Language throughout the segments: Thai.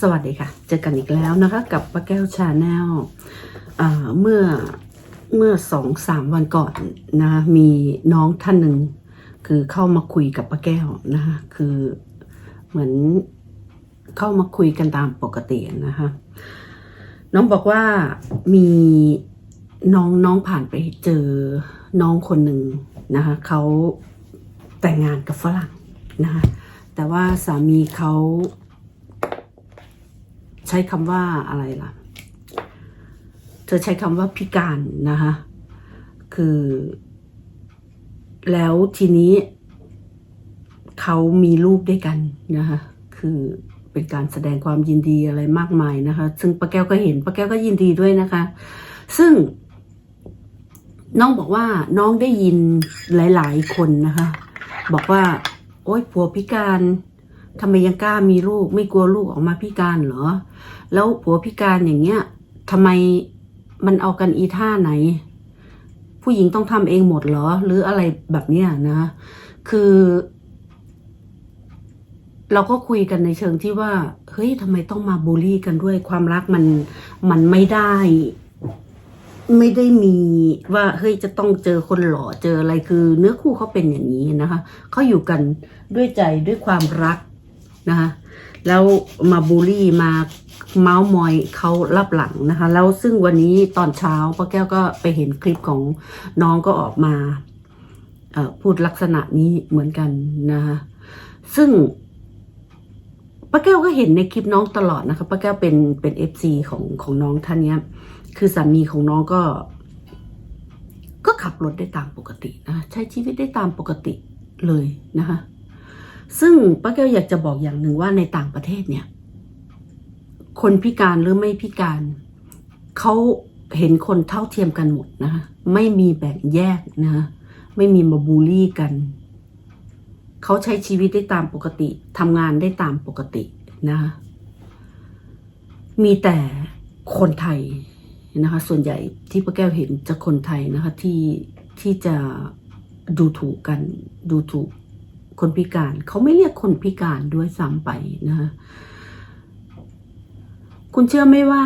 สวัสดีค่ะ เจอกันอีกแล้วนะคะ กับป้าแก้วชาแนลเมื่อเมื่อสองสามวันก่อนนะคะมีน้องท่านหนึ่งคือเข้ามาคุยกับป้าแก้วนะคะคือเหมือนเข้ามาคุยกันตามปกตินะคะน้องบอกว่ามีน้องน้องผ่านไปเจอน้องคนหนึ่งนะคะเขาแต่งงานกับฝรั่งนะคะแต่ว่าสามีเขา ใช้คำว่าอะไรล่ะ เธอใช้คำว่าพิการนะคะคือ แล้วทีนี้ เขามีลูกด้วยกันนะคะคือเป็นการแสดงความยินดีอะไรมากมายนะคะ ซึ่งป้าแก้วก็เห็นป้าแก้วก็ยินดีด้วยนะคะ ซึ่งน้องบอกว่าน้องได้ยินหลาย ๆ คนนะคะ บอกว่า โอ๊ยผัวพิการทำไมยังกล้ามีลูก ไม่กลัวลูกออกมาพิการเหรอ แล้วผัวพิการอย่างเงี้ยทำไมมันเอากันอีท่าไหน ผู้หญิงต้องทำเองหมดเหรอ หรืออะไรแบบเนี้ยนะ คือ เราก็คุยกันในเชิงที่ว่า เฮ้ยทำไมต้องมาบูลลี่กันด้วยความรักมันมันไม่ได้ไม่ได้มีว่าเฮ้ยจะต้องเจอคนหล่อเจออะไรคือ เนื้อคู่เขาเป็นอย่างนี้นะคะเขาอยู่กันด้วยใจด้วยความรักนะคะแล้วมาบูลลี่มา เมาส์มอยเขารับหลังนะคะ แล้วซึ่งวันนี้ตอนเช้าป้าแก้วก็ไปเห็นคลิปของน้องก็ออกมาพูดลักษณะนี้เหมือนกันนะคะซึ่งป้าแก้วก็เห็นในคลิปน้องตลอดนะคะป้าแก้วเป็นเป็นเอฟซีของของน้องท่านเนี้ย คือสามีของน้องก็ ก็ขับรถได้ตามปกตินะใช้ชีวิตได้ตามปกติเลยนะคะซึ่งป้าแก้วอยากจะบอกอย่างหนึ่งว่าในต่างประเทศเนี่ย คนพิการหรือไม่พิการ เขาเห็นคนเท่าเทียมกันหมดนะคะไม่มีแบ่งแยกนะไม่มีมาบูลลี่กัน เขาใช้ชีวิตได้ตามปกติทำงานได้ตามปกตินะคะมีแต่คนไทยนะคะ ส่วนใหญ่ที่ป้าแก้วเห็นจะคนไทยนะคะที่ที่จะดูถูกกันดูถูกคนพิการ เขาไม่เรียกคนพิการด้วยซ้ำไปนะคะ คุณเชื่อไหมว่า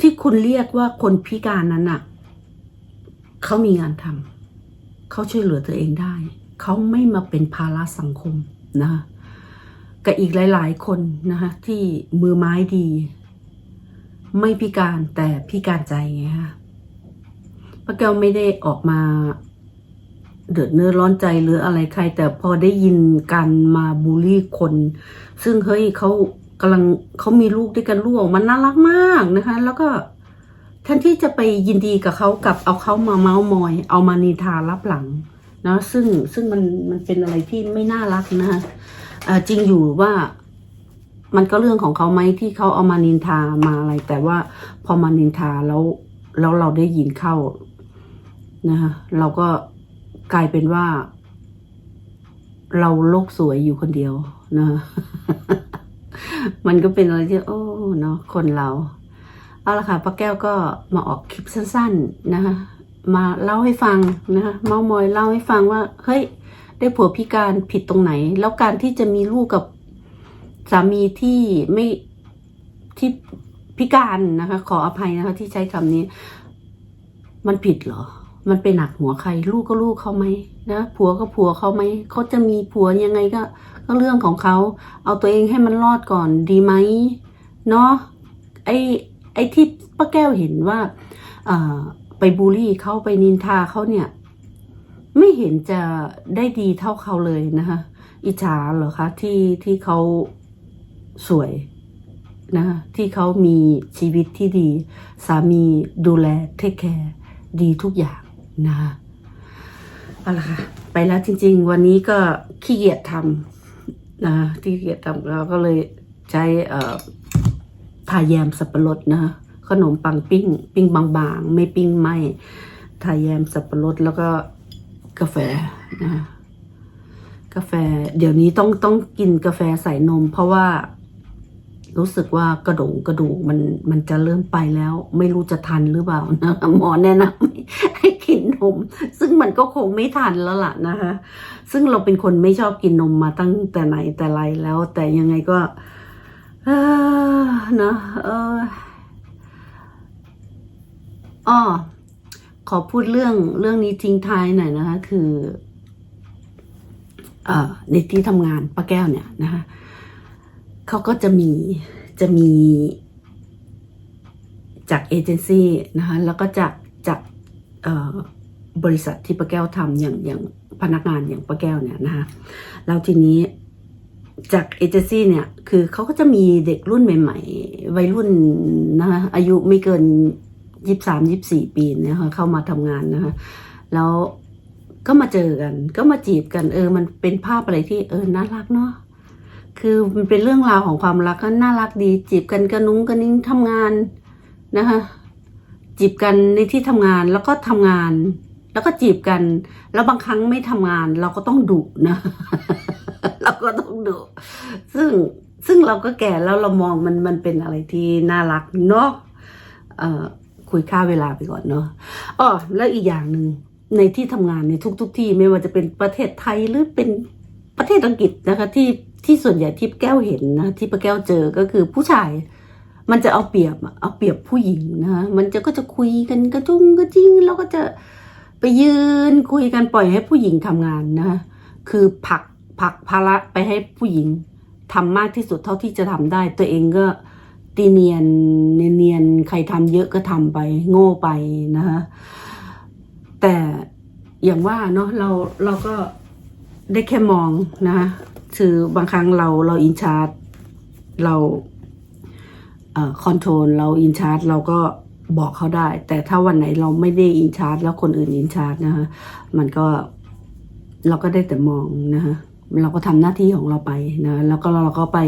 ที่คุณเรียกว่าคนพิการนั้นน่ะเขามีงานทำเขาช่วยเหลือตัวเองได้ เขาไม่มาเป็นภาระสังคมนะคะกับอีกหลาย ๆ คนนะคะที่มือไม้ดี ไม่พิการแต่พิการใจไงคะป้าแก้วไม่ได้ออกมาเดือดเนื้อร้อนใจหรืออะไรใคร แต่พอได้ยินการมาบูลลี่คน ซึ่งเฮ้ยเขา กำลังเขามีลูกด้วยกันลูกออกมันน่ารักมากนะคะ แล้วก็แทนที่จะไปยินดีกับเขากลับเอาเขามาเมาส์มอย เอามานินทารับหลังนะซึ่งซึ่งมันมันเป็นอะไรที่ไม่น่ารักนะคะจริงอยู่ว่ามันก็เรื่องของเขาไหมที่เขาเอามานินทามาอะไร แต่ว่าพอมานินทาแล้วแล้วเราได้ยินเข้านะคะเราก็กลายเป็นว่า เราโลกสวยอยู่คนเดียวนะ มันก็เป็นอะไรที่โอ้เนาะคนเรา เอาละค่ะป้าแก้วก็มาออกคลิปสั้น ๆนะคะ มาเล่าให้ฟังนะคะเมามอยเล่าให้ฟังว่าเฮ้ยได้ผัวพิการผิดตรงไหน แล้วการที่จะมีลูกกับสามีที่ไม่ที่พิการนะคะ ขออภัยนะคะ ที่ใช้คำนี้ มันผิดเหรอ มันไปหนักหัวใคร ลูกก็ลูกเขาไหมนะผัวก็ผัวเขาไหมเขาจะมีผัวยังไงก็ก็เรื่องของเขา เอาตัวเองให้มันรอดก่อนดีไหมเนาะไอ้ไอ้ที่ป้าแก้วเห็นว่าอไปบูลลี่เขาไปนินทาเขาเนี่ย ไม่เห็นจะได้ดีเท่าเขาเลยนะคะอิจฉาเหรอคะที่ที่เขาสวยนะที่เขามีชีวิตที่ดี สามีดูแลเทคแคร์ดีทุกอย่าง นะคะเอาละค่ะ ไปแล้วจริง ๆ วันนี้ก็ขี้เกียจทำนะขี้เกียจทำเราก็เลยใช้เอ่อทาแยมสับปะรดนะขนมปังปิ้ง ปิ้งบางๆ ไม่ปิ้งไหมทาแยมสับปะรดแล้วก็กาแฟนะคะกาแฟ เดี๋ยวนี้ต้องต้องกินกาแฟใส่นม เพราะว่ารู้สึกว่ากระดูกกระดูกมันมันจะเริ่มไปแล้ว ไม่รู้จะทันหรือเปล่านะหมอแนะนำให้ กินนม ซึ่งมันก็คงไม่ทันแล้วล่ะนะคะซึ่งเราเป็นคนไม่ชอบกินนมมาตั้งแต่ไหนแต่ไรแล้ว แต่ยังไงก็เออนะเอออ้อขอพูดเรื่องเรื่องนี้ทิ้งท้ายหน่อยนะคะ คือเอ่อในที่ทำงานป้าแก้วเนี่ยนะคะเขาก็จะมีจะมีจากเอเจนซี่นะคะแล้วก็จากจาก บริษัทที่ป้าแก้วทำอย่างอย่างพนักงานอย่างป้าแก้วเนี่ยนะคะแล้วทีนี้จากเอเจนซี่เนี่ย คือเขาก็จะมีเด็กรุ่นใหม่ ๆ วัยรุ่นนะคะอายุไม่เกินยี่สามยี่สี่ปีนะคะเข้ามาทำงานนะคะแล้วก็มาเจอกัน ก็มาจีบกัน เออ มันเป็นภาพอะไรที่เออน่ารักเนาะคือมันเป็นเรื่องราวของความรักก็น่ารักดีจีบกันกระนุ้งกระนิ้งทำงานนะคะ จีบกันในที่ทำงานแล้วก็ทำงาน แล้วก็จีบกัน แล้วบางครั้งไม่ทำงาน เราก็ต้องดุนะ เราก็ต้องดุซึ่งซึ่งเราก็แก่แล้วเรามองมันมันเป็นอะไรที่น่ารักเนาะเอ่อคุยค่าเวลาไปก่อนเนาะอ๋อแล้วอีกอย่างหนึ่งในที่ทำงานในทุกๆที่ไม่ว่าจะเป็นประเทศไทยหรือเป็นประเทศอังกฤษนะคะที่ที่ส่วนใหญ่ที่แก้วเห็นนะที่ป้าแก้วเจอก็คือผู้ชาย มันจะเอาเปรียบเอาเปรียบผู้หญิงนะคะมันจะก็จะคุยกันกระจุงกระจิ้งแล้วก็จะไปยืนคุยกันปล่อยให้ผู้หญิงทำงานนะคะคือผักผักภาระไปให้ผู้หญิงทำมากที่สุดเท่าที่จะทำได้ ตัวเองก็ตีเนียนเนียนๆใครทำเยอะก็ทำไป โง่ไปนะคะแต่อย่างว่าเนาะเราเราก็ได้แค่มองนะคะคือบางครั้งเราเราอินชาร์เรา คอนโทรลเราอินชาร์จเราก็บอกเขาได้ แต่ถ้าวันไหนเราไม่ได้อินชาร์จแล้วคนอื่นอินชาร์จนะคะมันก็เราก็ได้แต่มองนะคะเราก็ทำหน้าที่ของเราไปนะแล้วก็เราก็ไป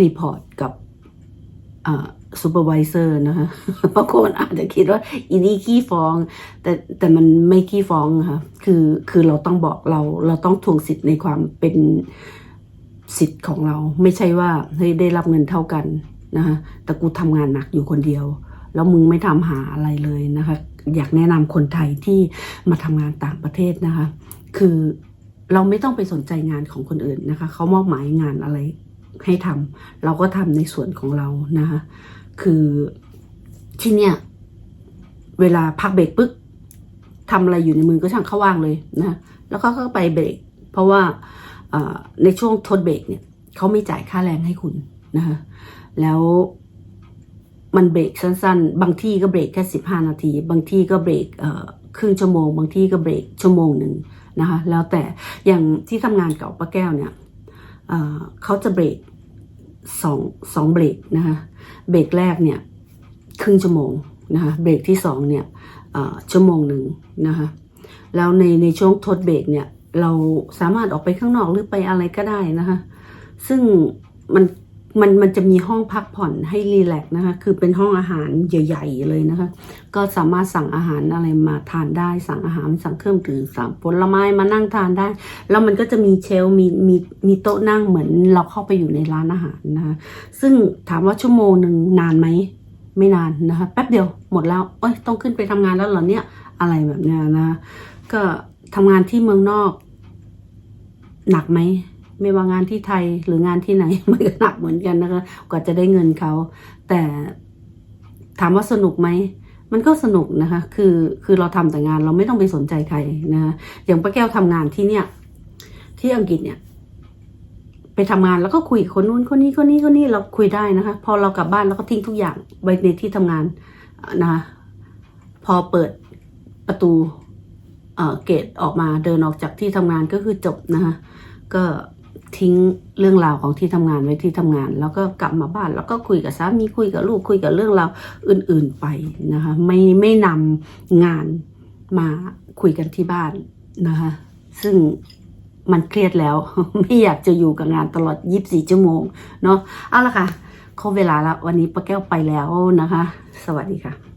รีพอร์ตกับซูเปอร์วิเซอร์นะคะบางคนอาจจะคิดว่าอีนี่ขี้ฟ้อง แต่แต่มันไม่ขี้ฟ้องค่ะคือคือเราต้องบอกเราเราต้องทวงสิทธิ์ในความเป็นสิทธิ์ของเรา ไม่ใช่ว่าเฮ้ยได้รับเงินเท่ากัน นะคะแต่กูทำงานหนักอยู่คนเดียว แล้วมึงไม่ทำหาอะไรเลยนะคะ อยากแนะนำคนไทยที่มาทำงานต่างประเทศนะคะ คือเราไม่ต้องไปสนใจงานของคนอื่นนะคะ เขามอบหมายงานอะไรให้ทำเราก็ทำในส่วนของเรานะคะคือที่เนี่ยเวลาพักเบรกปึ๊กทำอะไรอยู่ในมือก็ช่างเข้าว่างเลยนะแล้วก็ก็ไปเบรก เพราะว่าในช่วงทดเบรกเนี่ยเขาไม่จ่ายค่าแรงให้คุณนะคะ แล้วมันเบรกสั้นๆ บางที่ก็เบรกแค่สิบห้านาที บางที่ก็เบรกครึ่งชั่วโมง บางที่ก็เบรกชั่วโมงหนึ่งนะคะ แล้วแต่อย่างที่ทำงานเก่าป้าแก้วเนี่ยเเขาจะเบรกสองสองเบรกนะคะ เบรกแรกเนี่ยครึ่งชั่วโมงนะคะ เบรกที่สองเนี่ยชั่วโมงหนึ่งนะคะ แล้วในในช่วงทดเบรกเนี่ยเราสามารถออกไปข้างนอกหรือไปอะไรก็ได้นะคะ ซึ่งมัน มันมันจะมีห้องพักผ่อนให้รีแลกซ์นะคะ คือเป็นห้องอาหารใหญ่ ๆ เลยนะคะ ก็สามารถสั่งอาหารอะไรมาทานได้ สั่งอาหารสั่งเครื่องดื่มสั่งผลไม้มานั่งทานได้ แล้วมันก็จะมีเชลมีมีมีโต๊ะนั่งเหมือนเราเข้าไปอยู่ในร้านอาหารนะคะ ซึ่งถามว่าชั่วโมงหนึ่งนานไหม ไม่นานนะคะ แป๊บเดียวหมดแล้ว เอ้ยต้องขึ้นไปทำงานแล้วเหรอเนี่ย อะไรแบบเนี้ยนะคะก็ทำงานที่เมืองนอก หนักไหม ไม่ว่างานที่ไทยหรืองานที่ไหนมันก็หนักเหมือนกันนะคะ กว่าจะได้เงินเขา แต่ถามว่าสนุกไหมมันก็สนุกนะคะ คือคือเราทำแต่งานเราไม่ต้องไปสนใจใครนะคะอย่างป้าแก้วทำงานที่เนี่ย ที่อังกฤษเนี่ย ไปทำงานแล้วก็คุยคนนู้นคนนี้คนนี้คนนี้เราคุยได้นะคะ พอเรากลับบ้านเราก็ทิ้งทุกอย่างไว้ในที่ทำงานนะคะพอเปิดประตูเอ่อเกตออกมาเดินออกจากที่ทำงานก็คือจบนะคะก็ ทิ้งเรื่องราวของที่ทำงานไว้ที่ทำงาน แล้วก็กลับมาบ้าน แล้วก็คุยกับสามีคุยกับลูกคุยกับเรื่องราวอื่น ๆไปนะคะไม่ไม่นำงานมาคุยกันที่บ้านนะคะซึ่งมันเครียดแล้ว ไม่อยากจะอยู่กับงานตลอด 24 ชั่วโมง เนาะเอาละค่ะครบเวลาแล้ววันนี้ป้าแก้วไปแล้วนะคะ สวัสดีค่ะ